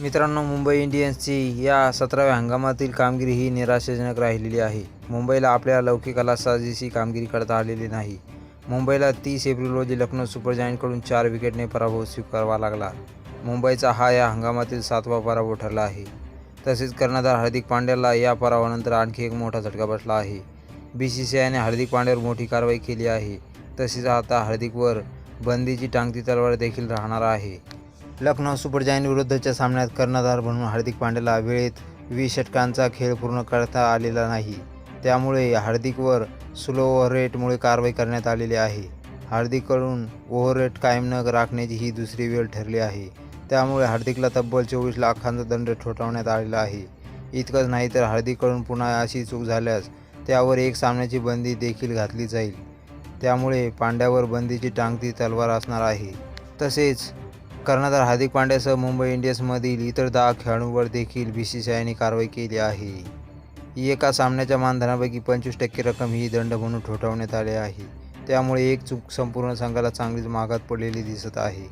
मित्रांनो मुंबई इंडियन्सची या सतराव्या हंगामातील कामगिरी ही निराशाजनक राहिलेली आहे. मुंबईला आपल्या लौकिकाला साजेशी कामगिरी करता आलेली नाही. मुंबईला तीस एप्रिल रोजी लखनौ सुपर जायंटकडून चार विकेटने पराभव स्वीकारावा लागला. मुंबईचा हा या हंगामातील सातवा पराभव ठरला आहे. तसेच कर्णधार हार्दिक पांड्याला या पराभवानंतर आणखी एक मोठा झटका बसला आहे. बी सी सी आयने हार्दिक पांड्यावर मोठी कारवाई केली आहे. तसेच आता हार्दिकवर बंदीची टांगती तलवार देखील राहणार आहे. लखनौ सुपर जायंट विरुद्धच्या सामन्यात कर्णधार म्हणून हार्दिक पांड्याला वेळेत वीस षटकांचा खेळ पूर्ण करता आलेला नाही. त्यामुळे हार्दिकवर स्लो ओव्हर रेटमुळे कारवाई करण्यात आलेली आहे. हार्दिककडून ओव्हर रेट कायम न राखण्याची ही दुसरी वेळ ठरली आहे. त्यामुळे हार्दिकला तब्बल चोवीस लाखांचा दंड ठोठावण्यात आलेला आहे. इतकंच नाही तर हार्दिककडून पुन्हा अशी चूक झाल्यास त्यावर एक सामन्याची बंदी देखील घातली जाईल. त्यामुळे पांड्यावर बंदीची टांगती तलवार असणार आहे. तसेच कर्णधार हार्दिक पांड्यासह मुंबई इंडियन्समधील इतर दहा खेळाडूंवर देखील बी सी सी आयने कारवाई केली आहे. एका सामन्याच्या मानधनापैकी पंचवीस टक्के रक्कम ही दंड म्हणून ठोठावण्यात आली आहे. त्यामुळे एक चूक संपूर्ण संघाला चांगलीच महागात पडलेली दिसत आहे.